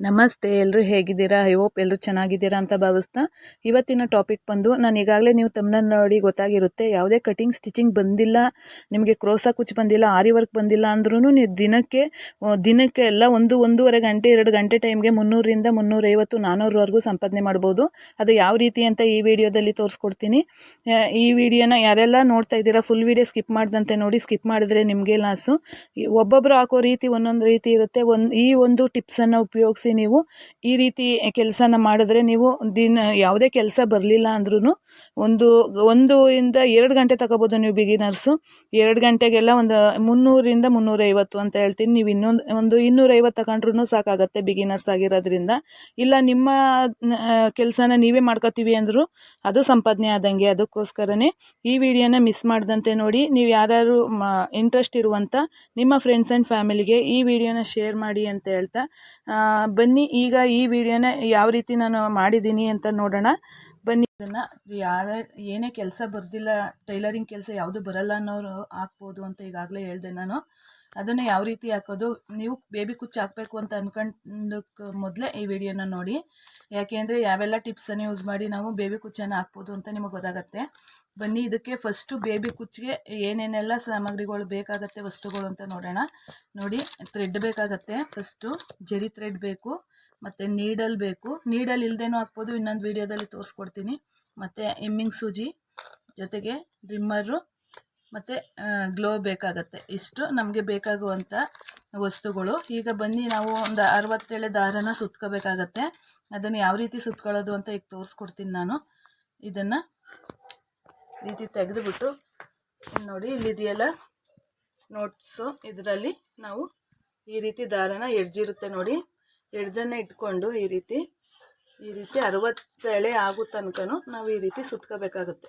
ನಮಸ್ತೆ ಎಲ್ಲರೂ ಹೇಗಿದ್ದೀರಾ? ಐ ಹೋಪ್ ಎಲ್ಲರೂ ಚೆನ್ನಾಗಿದ್ದೀರಾ ಅಂತ ಭಾವಿಸ್ತಾ ಇವತ್ತಿನ ಟಾಪಿಕ್ ಬಂದು ನಾನು ಈಗಾಗಲೇ ನೀವು ತಮ್ಮನ್ನ ನೋಡಿ ಗೊತ್ತಾಗಿರುತ್ತೆ, ಯಾವುದೇ ಕಟಿಂಗ್ ಸ್ಟಿಚಿಂಗ್ ಬಂದಿಲ್ಲ, ನಿಮಗೆ ಕ್ರೋಸಾ ಕುಚ್ ಬಂದಿಲ್ಲ, ಆರಿ ವರ್ಕ್ ಬಂದಿಲ್ಲ ಅಂದ್ರೂ ನೀವು ದಿನಕ್ಕೆ ದಿನಕ್ಕೆ ಎಲ್ಲ ಒಂದು, ಒಂದೂವರೆ ಗಂಟೆ, ಎರಡು ಗಂಟೆ ಟೈಮ್ಗೆ ಮುನ್ನೂರಿಂದ ಮುನ್ನೂರೈವತ್ತು ನಾನ್ನೂರವರೆಗೂ ಸಂಪಾದನೆ ಮಾಡ್ಬೋದು. ಅದು ಯಾವ ರೀತಿ ಅಂತ ಈ ವಿಡಿಯೋದಲ್ಲಿ ತೋರಿಸ್ಕೊಡ್ತೀನಿ. ಈ ವಿಡಿಯೋನ ಯಾರೆಲ್ಲ ನೋಡ್ತಾ ಇದ್ದೀರಾ ಫುಲ್ ವಿಡಿಯೋ ಸ್ಕಿಪ್ ಮಾಡ್ದಂತೆ ನೋಡಿ ಸ್ಕಿಪ್ ಮಾಡಿದ್ರೆ ನಿಮಗೆ ಲಾಸು ಒಬ್ಬೊಬ್ಬರು ಹಾಕೋ ರೀತಿ ಒಂದೊಂದು ರೀತಿ ಇರುತ್ತೆ. ಒಂದು, ಈ ಒಂದು ಟಿಪ್ಸನ್ನು ಉಪಯೋಗಿಸಿ ನೀವು ಈ ರೀತಿ ಕೆಲಸನ ಮಾಡಿದ್ರೆ ನೀವು ದಿನ ಯಾವುದೇ ಕೆಲಸ ಬರಲಿಲ್ಲ ಅಂದ್ರೂ ಒಂದು ಒಂದು ಇಂದ ಎರಡು ಗಂಟೆ ತಗೋಬೋದು ನೀವು ಬಿಗಿನರ್ಸು ಎರಡು ಗಂಟೆಗೆಲ್ಲ ಒಂದು ಮುನ್ನೂರಿಂದ ಮುನ್ನೂರೈವತ್ತು ಅಂತ ಹೇಳ್ತೀನಿ. ನೀವು ಇನ್ನೊಂದು, ಒಂದು ಇನ್ನೂರೈವತ್ತು ತಗೊಂಡ್ರೂ ಸಾಕಾಗತ್ತೆ ಬಿಗಿನರ್ಸ್ ಆಗಿರೋದ್ರಿಂದ. ಇಲ್ಲ ನಿಮ್ಮ ಕೆಲಸನ ನೀವೇ ಮಾಡ್ಕೋತೀವಿ ಅಂದರೂ ಅದು ಸಂಪಾದನೆ ಆದಂಗೆ. ಅದಕ್ಕೋಸ್ಕರನೇ ಈ ವಿಡಿಯೋನ ಮಿಸ್ ಮಾಡ್ದಂತೆ ನೋಡಿ. ನೀವು ಯಾರ್ಯಾರು ಇಂಟ್ರೆಸ್ಟ್ ಇರುವಂಥ ನಿಮ್ಮ ಫ್ರೆಂಡ್ಸ್ ಆ್ಯಂಡ್ ಫ್ಯಾಮಿಲಿಗೆ ಈ ವಿಡಿಯೋನ ಶೇರ್ ಮಾಡಿ ಅಂತ ಹೇಳ್ತಾ ಬನ್ನಿ, ಈಗ ಈ ವಿಡಿಯೋನ ಯಾವ ರೀತಿ ನಾನು ಮಾಡಿದ್ದೀನಿ ಅಂತ ನೋಡೋಣ. ಬನ್ನಿ ಅದನ್ನು ಯಾರ, ಏನೇ ಕೆಲಸ ಬರ್ದಿಲ್ಲ, ಟೈಲರಿಂಗ್ ಕೆಲಸ ಯಾವುದು ಬರಲ್ಲ ಅನ್ನೋರು ಹಾಕ್ಬೋದು ಅಂತ ಈಗಾಗಲೇ ಹೇಳಿದೆ ನಾನು. ಅದನ್ನು ಯಾವ ರೀತಿ ಹಾಕೋದು, ನೀವು ಬೇಬಿ ಕುಚ್ಚು ಹಾಕಬೇಕು ಅಂತ ಅಂದ್ಕೊಂಡಕ್ಕೆ ಮೊದಲೇ ಈ ವಿಡಿಯೋನ ನೋಡಿ. ಯಾಕೆ ಅಂದರೆ ಯಾವೆಲ್ಲ ಟಿಪ್ಸನ್ನು ಯೂಸ್ ಮಾಡಿ ನಾವು ಬೇಬಿ ಕುಚ್ಚನ್ನು ಹಾಕ್ಬೋದು ಅಂತ ನಿಮಗೆ ಗೊತ್ತಾಗತ್ತೆ. ಬನ್ನಿ, ಇದಕ್ಕೆ ಫಸ್ಟು ಬೇಬಿ ಕುಚ್ಚಿಗೆ ಏನೇನೆಲ್ಲ ಸಾಮಗ್ರಿಗಳು ಬೇಕಾಗತ್ತೆ ವಸ್ತುಗಳು ಅಂತ ನೋಡೋಣ. ನೋಡಿ ಥ್ರೆಡ್ ಬೇಕಾಗತ್ತೆ. ಫಸ್ಟು ಜರಿ ಥ್ರೆಡ್ ಬೇಕು, ಮತ್ತು ನೀಡಲ್ ಬೇಕು. ನೀಡಲ್ ಇಲ್ಲದೇನೂ ಹಾಕ್ಬೋದು, ಇನ್ನೊಂದು ವೀಡಿಯೋದಲ್ಲಿ ತೋರಿಸ್ಕೊಡ್ತೀನಿ. ಮತ್ತು ಎಮ್ಮಿಂಗ್ ಸೂಜಿ, ಜೊತೆಗೆ ಡ್ರಿಮ್ಮರು ಮತ್ತು ಗ್ಲೋ ಬೇಕಾಗತ್ತೆ. ಇಷ್ಟು ನಮಗೆ ಬೇಕಾಗುವಂಥ ವಸ್ತುಗಳು. ಈಗ ಬನ್ನಿ, ನಾವು ಒಂದು ಅರವತ್ತೇಳೆ ದಾರನ ಸುತ್ಕೋಬೇಕಾಗತ್ತೆ. ಅದನ್ನು ಯಾವ ರೀತಿ ಸುತ್ಕೊಳ್ಳೋದು ಅಂತ ಈಗ ತೋರಿಸ್ಕೊಡ್ತೀನಿ ನಾನು. ಇದನ್ನು ರೀತಿ ತೆಗೆದುಬಿಟ್ಟು ನೋಡಿ ಇಲ್ಲಿದೆಯಲ್ಲ ನೋಟ್ಸು ಇದರಲ್ಲಿ ನಾವು ಈ ರೀತಿ ದಾರನ ಎಡ್ಜಿರುತ್ತೆ ನೋಡಿ. ಎಡ್ಜನ್ನು ಇಟ್ಕೊಂಡು ಈ ರೀತಿ ಈ ರೀತಿ ಅರವತ್ತೆಳೆ ಆಗೋ ತನಕನೂ ನಾವು ಈ ರೀತಿ ಸುತ್ಕೋಬೇಕಾಗುತ್ತೆ.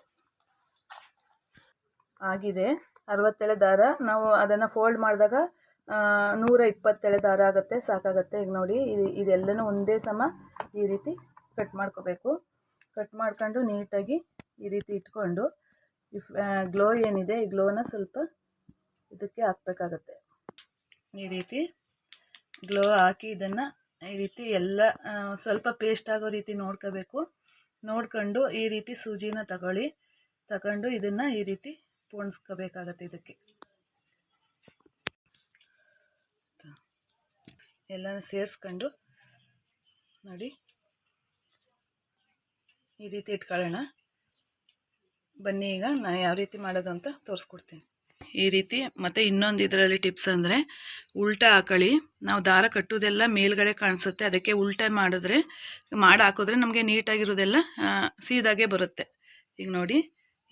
ಆಗಿದೆ. ಅರವತ್ತೆಳೆ ದಾರ. ನಾವು ಅದನ್ನು ಫೋಲ್ಡ್ ಮಾಡಿದಾಗ ನೂರ ಇಪ್ಪತ್ತೆಳೆ ದಾರ ಆಗುತ್ತೆ. ಸಾಕಾಗುತ್ತೆ. ಈಗ ನೋಡಿ ಇದು ಇದೆಲ್ಲನೂ ಒಂದೇ ಸಮ ಈ ರೀತಿ ಕಟ್ ಮಾಡ್ಕೋಬೇಕು. ಕಟ್ ಮಾಡ್ಕೊಂಡು ನೀಟಾಗಿ ಈ ರೀತಿ ಇಟ್ಕೊಂಡು ಇಫ್ ಗ್ಲೋ ಏನಿದೆ, ಈ ಗ್ಲೋನ ಸ್ವಲ್ಪ ಇದಕ್ಕೆ ಹಾಕ್ಬೇಕಾಗತ್ತೆ. ಈ ರೀತಿ ಗ್ಲೋ ಹಾಕಿ ಇದನ್ನು ಈ ರೀತಿ ಎಲ್ಲ ಸ್ವಲ್ಪ ಪೇಸ್ಟ್ ಆಗೋ ರೀತಿ ನೋಡ್ಕೋಬೇಕು. ನೋಡ್ಕೊಂಡು ಈ ರೀತಿ ಸೂಜಿನ ತಗೊಳ್ಳಿ. ತಗೊಂಡು ಇದನ್ನು ಈ ರೀತಿ ಪೋಣಿಸ್ಕೋಬೇಕಾಗತ್ತೆ ಇದಕ್ಕೆ. ಎಲ್ಲ ಸೇರಿಸ್ಕೊಂಡು ನೋಡಿ. ಈ ರೀತಿ ಇಟ್ಕೊಳ್ಳೋಣ. ಬನ್ನಿ ಈಗ ನಾನು ಯಾವ ರೀತಿ ಮಾಡೋದು ಅಂತ ತೋರಿಸ್ಕೊಡ್ತೀನಿ. ಈ ರೀತಿ ಮತ್ತು ಇನ್ನೊಂದು ಇದರಲ್ಲಿ ಟಿಪ್ಸ್ ಅಂದರೆ ಉಲ್ಟಾ ಹಾಕೊಳ್ಳಿ ನಾವು ದಾರ ಕಟ್ಟೋದೆಲ್ಲ ಮೇಲ್ಗಡೆ ಕಾಣಿಸುತ್ತೆ. ಅದಕ್ಕೆ ಉಲ್ಟಾ ಮಾಡಿದ್ರೆ, ಮಾಡಿ ಹಾಕಿದ್ರೆ ನಮಗೆ ನೀಟಾಗಿರೋದೆಲ್ಲ ಸೀದಾಗೆ ಬರುತ್ತೆ. ಈಗ ನೋಡಿ,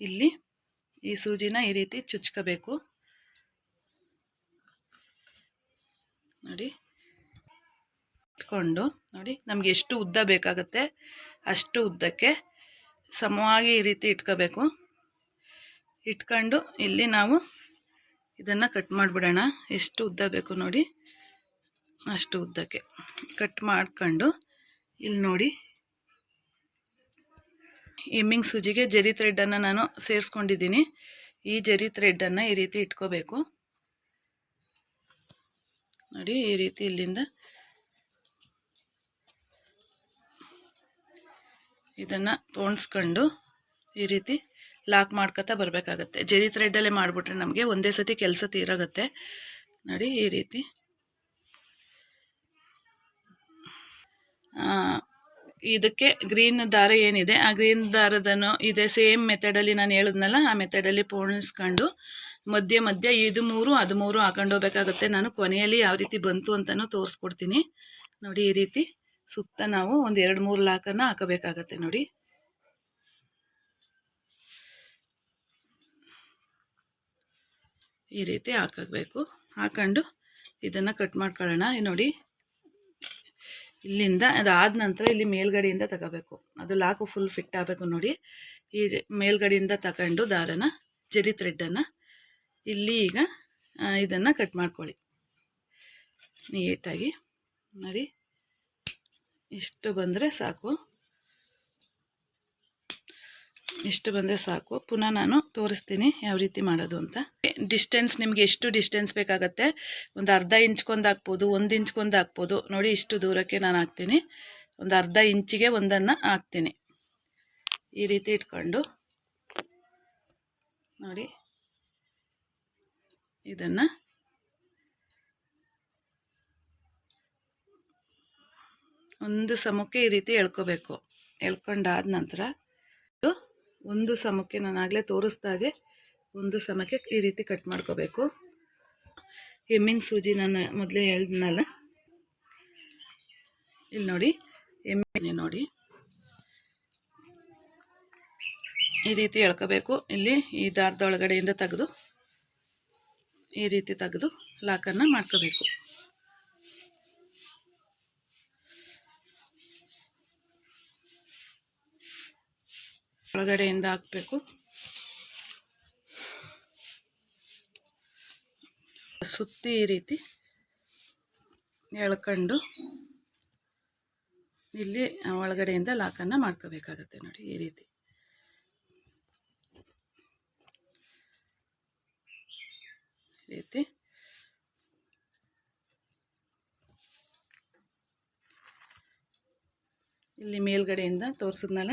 ಇಲ್ಲಿ ಈ ಸೂಜಿನ ಈ ರೀತಿ ಚುಚ್ಕೋಬೇಕು. ನೋಡಿ, ಇಟ್ಕೊಂಡು ನೋಡಿ, ನಮಗೆ ಎಷ್ಟು ಉದ್ದ ಬೇಕಾಗುತ್ತೆ ಅಷ್ಟು ಉದ್ದಕ್ಕೆ ಸಮವಾಗಿ ಈ ರೀತಿ ಇಟ್ಕೋಬೇಕು. ಇಟ್ಕೊಂಡು ಇಲ್ಲಿ ನಾವು ಇದನ್ನು ಕಟ್ ಮಾಡಿಬಿಡೋಣ. ಎಷ್ಟು ಉದ್ದ ಬೇಕು ನೋಡಿ. ಅಷ್ಟು ಉದ್ದಕ್ಕೆ ಕಟ್ ಮಾಡ್ಕೊಂಡು ಇಲ್ಲಿ ನೋಡಿ. ಎಮ್ಮಿಂಗ್ ಸೂಜಿಗೆ ಜರಿ ಥ್ರೆಡ್ಡನ್ನು ನಾನು ಸೇರಿಸ್ಕೊಂಡಿದ್ದೀನಿ. ಈ ಜರಿ ಥ್ರೆಡ್ಡನ್ನು ಈ ರೀತಿ ಇಟ್ಕೋಬೇಕು. ನೋಡಿ ಈ ರೀತಿ ಇಲ್ಲಿಂದ ಇದನ್ನು ಪೋಣಿಸ್ಕೊಂಡು ಈ ರೀತಿ ಲಾಕ್ ಮಾಡ್ಕೊತಾ ಬರಬೇಕಾಗತ್ತೆ. ಜರಿ ಥ್ರೆಡ್ಡಲ್ಲೇ ಮಾಡಿಬಿಟ್ರೆ ನಮಗೆ ಒಂದೇ ಸತಿ ಕೆಲಸ ತೀರಾಗತ್ತೆ. ನೋಡಿ, ಈ ರೀತಿ. ಇದಕ್ಕೆ ಗ್ರೀನ್ ದಾರ ಏನಿದೆ? ಆ ಗ್ರೀನ್ ದಾರದನ್ನು ಇದೆ ಸೇಮ್ ಮೆಥಡಲ್ಲಿ ನಾನು ಹೇಳಿದ್ನಲ್ಲ, ಆ ಮೆಥಡಲ್ಲಿ ಪೋಣಿಸ್ಕೊಂಡು ಮಧ್ಯೆ ಮಧ್ಯೆ ಇದು ಮೂರು, ಅದು ಮೂರು ಹಾಕೊಂಡು ಹೋಗ್ಬೇಕಾಗತ್ತೆ. ನಾನು ಕೊನೆಯಲ್ಲಿ ಯಾವ ರೀತಿ ಬಂತು ಅಂತಲೂ ತೋರಿಸ್ಕೊಡ್ತೀನಿ. ನೋಡಿ, ಈ ರೀತಿ. ಸುತ್ತ ನಾವು ಒಂದು ಎರಡು ಮೂರು ಲಾಕನ್ನು ಹಾಕಬೇಕಾಗತ್ತೆ ನೋಡಿ. ಈ ರೀತಿ ಹಾಕಬೇಕು ಹಾಕೊಂಡು ಇದನ್ನು ಕಟ್ ಮಾಡ್ಕೊಳ್ಳೋಣ. ನೋಡಿ, ಇಲ್ಲಿಂದ ಅದಾದ ನಂತರ ಇಲ್ಲಿ ಮೇಲ್ಗಡೆಯಿಂದ ತಗೋಬೇಕು. ಅದು ಲಾಕು ಫುಲ್ ಫಿಟ್ ಆಗಬೇಕು ನೋಡಿ. ಈ ಮೇಲ್ಗಡೆಯಿಂದ ತಗೊಂಡು ದಾರನ, ಜರಿ ಥ್ರೆಡ್ಡನ್ನು ಇಲ್ಲಿ ಈಗ ಇದನ್ನು ಕಟ್ ಮಾಡ್ಕೊಳ್ಳಿ. ನೀಟಾಗಿ, ನೋಡಿ. ಇಷ್ಟು ಬಂದರೆ ಸಾಕು. ಇಷ್ಟು ಬಂದರೆ ಸಾಕು. ಪುನಃ ನಾನು ತೋರಿಸ್ತೀನಿ ಯಾವ ರೀತಿ ಮಾಡೋದು ಅಂತ. ಡಿಸ್ಟೆನ್ಸ್ ನಿಮಗೆ ಎಷ್ಟು ಡಿಸ್ಟೆನ್ಸ್ ಬೇಕಾಗತ್ತೆ? ಒಂದು ಅರ್ಧ ಇಂಚ್ಕೊಂದು ಹಾಕ್ಬೋದು, ಒಂದು ಇಂಚ್ಕೊಂದು ಹಾಕ್ಬೋದು. ನೋಡಿ ಇಷ್ಟು ದೂರಕ್ಕೆ ನಾನು ಹಾಕ್ತೀನಿ. ಒಂದು ಅರ್ಧ ಇಂಚಿಗೆ ಒಂದನ್ನು ಹಾಕ್ತೀನಿ. ಈ ರೀತಿ ಇಟ್ಕೊಂಡು. ನೋಡಿ. ಇದನ್ನು ಒಂದು ಸಮಕ್ಕೆ ಈ ರೀತಿ ಎಳ್ಕೋಬೇಕು. ಎಳ್ಕೊಂಡಾದ ನಂತರ ಒಂದು ಸಮಕ್ಕೆ ನಾನು ಆಗಲೇ ತೋರಿಸ್ದಾಗೆ ಒಂದು ಸಮಕ್ಕೆ ಈ ರೀತಿ ಕಟ್ ಮಾಡ್ಕೋಬೇಕು. ಎಮ್ಮಿನ ಸೂಜಿ ನಾನು ಮೊದಲೇ ಹೇಳ್ದನಲ್ಲ? ಇಲ್ಲಿ ನೋಡಿ ಎಮ್ಮೆ ನೋಡಿ. ಈ ರೀತಿ ಎಳ್ಕೋಬೇಕು. ಇಲ್ಲಿ ಈ ದಾರದ ಒಳಗಡೆಯಿಂದ ತೆಗೆದು ಈ ರೀತಿ ತೆಗೆದು ಲಾಕನ್ನು ಮಾಡ್ಕೋಬೇಕು. ಒಳಗಡೆಯಿಂದ ಹಾಕಬೇಕು. ಸುತ್ತಿ ಈ ರೀತಿ ಎಳ್ಕೊಂಡು ಇಲ್ಲಿ ಒಳಗಡೆಯಿಂದ ಲಾಕನ್ನು ಮಾಡ್ಕೋಬೇಕಾಗತ್ತೆ ನೋಡಿ ಈ ರೀತಿ. ರೀತಿ. ಇಲ್ಲಿ ಮೇಲ್ಗಡೆಯಿಂದ ತೋರಿಸಿದ್ನಲ್ಲ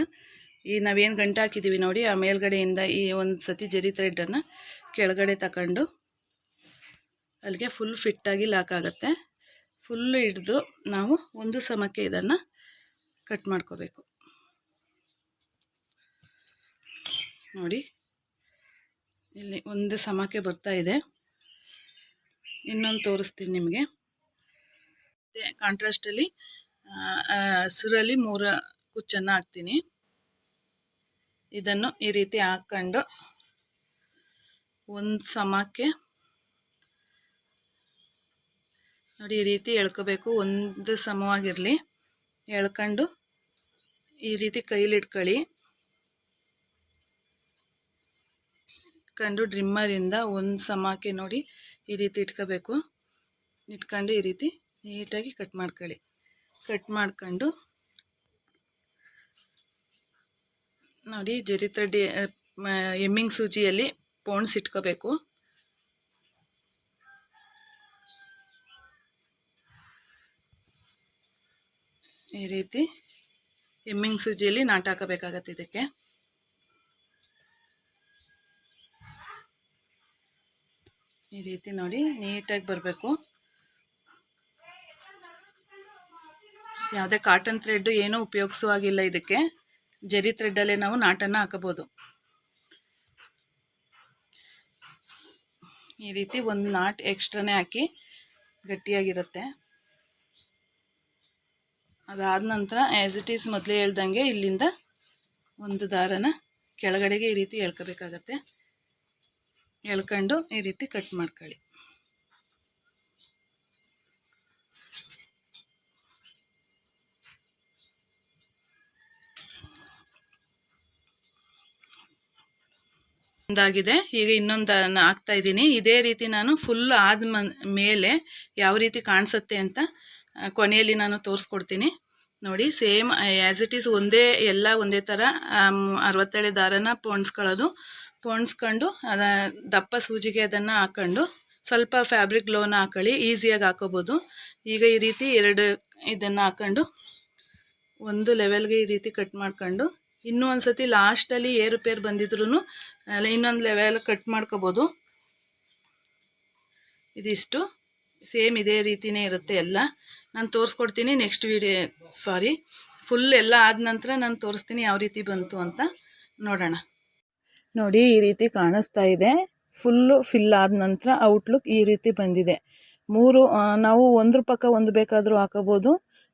ಈ ನಾವೇನು ಗಂಟೆ ಹಾಕಿದ್ದೀವಿ ನೋಡಿ, ಆ ಮೇಲ್ಗಡೆಯಿಂದ ಈ ಒಂದು ಸತಿ ಜರಿ ಥ್ರೆಡ್ಡನ್ನು ಕೆಳಗಡೆ ತಗೊಂಡು ಅಲ್ಲಿಗೆ ಫುಲ್ ಫಿಟ್ಟಾಗಿ ಲಾಕ್ ಆಗುತ್ತೆ. ಫುಲ್ಲು ಹಿಡ್ದು ನಾವು ಒಂದು ಸಮಕ್ಕೆ ಇದನ್ನು ಕಟ್ ಮಾಡ್ಕೋಬೇಕು. ನೋಡಿ, ಇಲ್ಲಿ ಒಂದು ಸಮಕ್ಕೆ ಬರ್ತಾ ಇದೆ. ಇನ್ನೊಂದು ತೋರಿಸ್ತೀನಿ ನಿಮಗೆ. ಕಾಂಟ್ರಾಸ್ಟಲ್ಲಿ ಹಸಿರಲ್ಲಿ ಮೂರು ಕುಚ್ಚನ್ನು ಹಾಕ್ತೀನಿ. ಇದನ್ನು ಈ ರೀತಿ ಹಾಕ್ಕೊಂಡು ಒಂದು ಸಮಕ್ಕೆ ನೋಡಿ, ಈ ರೀತಿ ಎಳ್ಕೋಬೇಕು. ಒಂದು ಸಮವಾಗಿರಲಿ. ಎಳ್ಕೊಂಡು ಈ ರೀತಿ ಕೈಲಿ ಇಟ್ಕೊಳ್ಳಿ ಇಟ್ಕೊಂಡು ಡ್ರಿಮ್ಮರಿಂದ ಒಂದು ಸಮಕ್ಕೆ ನೋಡಿ ಈ ರೀತಿ ಇಟ್ಕೋಬೇಕು. ಇಟ್ಕೊಂಡು ಈ ರೀತಿ ನೀಟಾಗಿ ಕಟ್ ಮಾಡ್ಕೊಳ್ಳಿ. ಕಟ್ ಮಾಡ್ಕೊಂಡು ನೋಡಿ ಜರಿ ತಡ್ಡಿ ಎಮ್ಮಿಂಗ್ ಸೂಜಿಯಲ್ಲಿ ಪೋಣ್ಸ್ ಇಟ್ಕೋಬೇಕು. ಈ ರೀತಿ ಎಮ್ಮಿಂಗ್ ಸೂಜಿಯಲ್ಲಿ ನಾಟ ಹಾಕಬೇಕಾಗತ್ತೆ ಇದಕ್ಕೆ. ಈ ರೀತಿ ನೋಡಿ, ನೀಟಾಗಿ ಬರಬೇಕು. ಯಾವುದೇ ಕಾಟನ್ ಥ್ರೆಡ್ ಏನೂ ಉಪಯೋಗಿಸುವಾಗಿಲ್ಲ ಇದಕ್ಕೆ. ಜರಿ ಥ್ರೆಡ್ಡಲ್ಲೇ ನಾವು ನಾಟನ್ನು ಹಾಕಬೋದು. ಈ ರೀತಿ ಒಂದು ನಾಟ್ ಎಕ್ಸ್ಟ್ರಾನೇ ಹಾಕಿ ಗಟ್ಟಿಯಾಗಿರುತ್ತೆ. ಅದಾದ ನಂತರ ಆ್ಯಸ್ ಇಟ್ ಈಸ್ ಮೊದಲೇ ಹೇಳ್ದಂಗೆ ಇಲ್ಲಿಂದ ಒಂದು ದಾರನ ಕೆಳಗಡೆಗೆ ಈ ರೀತಿ ಎಳ್ಕೋಬೇಕಾಗತ್ತೆ. ಎಳ್ಕೊಂಡು ಈ ರೀತಿ ಕಟ್ ಮಾಡ್ಕೊಳ್ಳಿ. ಒಂದಾಗಿದೆ. ಈಗ ಇನ್ನೊಂದು ಹಾಕ್ತಾ ಇದ್ದೀನಿ. ಇದೇ ರೀತಿ ನಾನು ಫುಲ್ ಆದ ಮೇಲೆ ಯಾವ ರೀತಿ ಕಾಣಿಸುತ್ತೆ ಅಂತ ಕೊನೆಯಲ್ಲಿ ನಾನು ತೋರಿಸ್ಕೊಡ್ತೀನಿ. ನೋಡಿ, ಸೇಮ್ ಆ್ಯಸ್ ಇಟ್ ಈಸ್ ಒಂದೇ, ಎಲ್ಲ ಒಂದೇ ಥರ ಅರವತ್ತೇಳೆ ದಾರನ ಪೋಣಿಸ್ಕೊಳ್ಳೋದು ಪೋಣಿಸ್ಕೊಂಡು ಅದ, ದಪ್ಪ ಸೂಜಿಗೆ ಅದನ್ನು ಹಾಕ್ಕೊಂಡು ಸ್ವಲ್ಪ ಫ್ಯಾಬ್ರಿಕ್ ಗ್ಲೋನ ಹಾಕೊಳ್ಳಿ ಈಸಿಯಾಗಿ ಹಾಕೋಬೋದು. ಈಗ ಈ ರೀತಿ ಎರಡು ಇದನ್ನು ಹಾಕ್ಕೊಂಡು ಒಂದು ಲೆವೆಲ್ಗೆ ಈ ರೀತಿ ಕಟ್ ಮಾಡ್ಕೊಂಡು ಇನ್ನೂ ಒಂದು ಸತಿ ಲಾಸ್ಟಲ್ಲಿ ಏರುಪೇರು ಬಂದಿದ್ರು ಇನ್ನೊಂದು ಲೆವೆಲ್ ಕಟ್ ಮಾಡ್ಕೋಬೋದು. ಇದಿಷ್ಟು. ಸೇಮ್ ಇದೇ ರೀತಿಯೇ ಇರುತ್ತೆ ಎಲ್ಲ. ನಾನು ತೋರಿಸ್ಕೊಡ್ತೀನಿ ನೆಕ್ಸ್ಟ್ ವೀಡಿಯೋ ಸಾರಿ ಫುಲ್ ಎಲ್ಲ ಆದ ನಂತರ ನಾನು ತೋರಿಸ್ತೀನಿ ಯಾವ ರೀತಿ ಬಂತು ಅಂತ ನೋಡೋಣ. ನೋಡಿ, ಈ ರೀತಿ ಕಾಣಿಸ್ತಾ ಇದೆ. ಫುಲ್ಲು ಫಿಲ್ ಆದ ನಂತರ ಔಟ್ಲುಕ್ ಈ ರೀತಿ ಬಂದಿದೆ. ಮೂರು ನಾವು ಒಂದ್ರ ಪಕ್ಕ ಒಂದು ಬೇಕಾದರೂ ಹಾಕೋಬೋದು.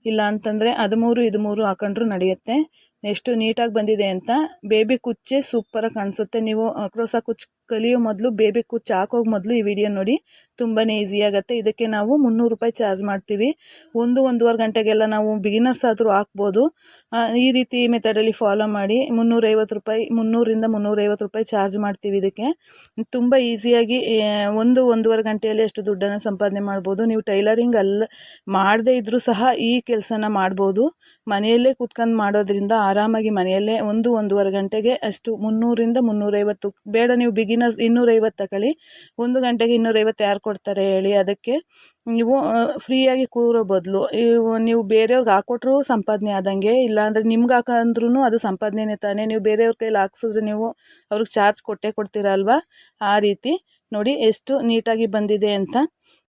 ಇಲ್ಲ ಅಂತಂದರೆ ಅದು ಮೂರು, ಇದು ಮೂರು ಹಾಕೊಂಡ್ರು ನಡೆಯುತ್ತೆ. ಎಷ್ಟು ನೀಟಾಗಿ ಬಂದಿದೆ ಅಂತ ಬೇಬಿ ಕುಚ್ಚೆ ಸೂಪರಾಗಿ ಕಾಣಿಸುತ್ತೆ. ನೀವು ಕ್ರೋಸಾ ಕುಚ್ಚು ಕಲಿಯೋ ಮೊದಲು ಬೇಬಿ ಕುಚ್ಚು ಹಾಕೋಗಿ ಮೊದಲು ಈ ವಿಡಿಯೋ ನೋಡಿ. ತುಂಬಾ ಈಸಿ ಆಗುತ್ತೆ. ಇದಕ್ಕೆ ನಾವು ಮುನ್ನೂರು ರೂಪಾಯಿ ಚಾರ್ಜ್ ಮಾಡ್ತೀವಿ. ಒಂದು ಒಂದೂವರೆ ಗಂಟೆಗೆಲ್ಲ ನಾವು ಬಿಗಿನರ್ಸ್ ಆದರೂ ಹಾಕ್ಬೋದು. ಈ ರೀತಿ ಮೆಥಡಲ್ಲಿ ಫಾಲೋ ಮಾಡಿ ಮುನ್ನೂರೈವತ್ತು ರೂಪಾಯಿ, ಮುನ್ನೂರಿಂದ ಮುನ್ನೂರೈವತ್ತು ರೂಪಾಯಿ ಚಾರ್ಜ್ ಮಾಡ್ತೀವಿ ಇದಕ್ಕೆ. ತುಂಬ ಈಸಿಯಾಗಿ ಒಂದು ಒಂದೂವರೆ ಗಂಟೆಯಲ್ಲಿ ಅಷ್ಟು ದುಡ್ಡನ್ನು ಸಂಪಾದನೆ ಮಾಡ್ಬೋದು. ನೀವು ಟೈಲರಿಂಗ್ ಅಲ್ಲ ಮಾಡದೇ ಇದ್ದರೂ ಸಹ ಈ ಕೆಲಸನ ಮಾಡ್ಬೋದು. ಮನೆಯಲ್ಲೇ ಕೂತ್ಕೊಂಡು ಮಾಡೋದ್ರಿಂದ ಆರಾಮಾಗಿ ಮನೆಯಲ್ಲೇ ಒಂದು, ಒಂದೂವರೆ ಗಂಟೆಗೆ ಅಷ್ಟು ಮುನ್ನೂರಿಂದ ಮುನ್ನೂರೈವತ್ತು, ಬೇಡ ನೀವು ಬಿಗಿನರ್ಸ್ ಇನ್ನೂರೈವತ್ತು ತಗೊಳ್ಳಿ, ಒಂದು ಗಂಟೆಗೆ ಇನ್ನೂರೈವತ್ತು ಯಾರು ಕೊಡ್ತಾರೆ ಹೇಳಿ ಅದಕ್ಕೆ ನೀವು ಫ್ರೀಯಾಗಿ ಕೂರೋ ಬದಲು ನೀವು ಬೇರೆಯವ್ರಿಗೆ ಹಾಕ್ಕೊಟ್ರೂ ಸಂಪಾದನೆ ಆದಂಗೆ, ಇಲ್ಲಾಂದರೆ ನಿಮ್ಗೆ ಹಾಕಂದ್ರೂ ಅದು ಸಂಪಾದನೆನೇ ತಾನೇ, ನೀವು ಬೇರೆಯವ್ರ ಕೈಲಿ ಹಾಕ್ಸಿದ್ರೆ ನೀವು ಅವ್ರಿಗೆ ಚಾರ್ಜ್ ಕೊಟ್ಟೇ ಕೊಡ್ತೀರ ಅಲ್ವಾ ಆ ರೀತಿ ನೋಡಿ ಎಷ್ಟು ನೀಟಾಗಿ ಬಂದಿದೆ ಅಂತ.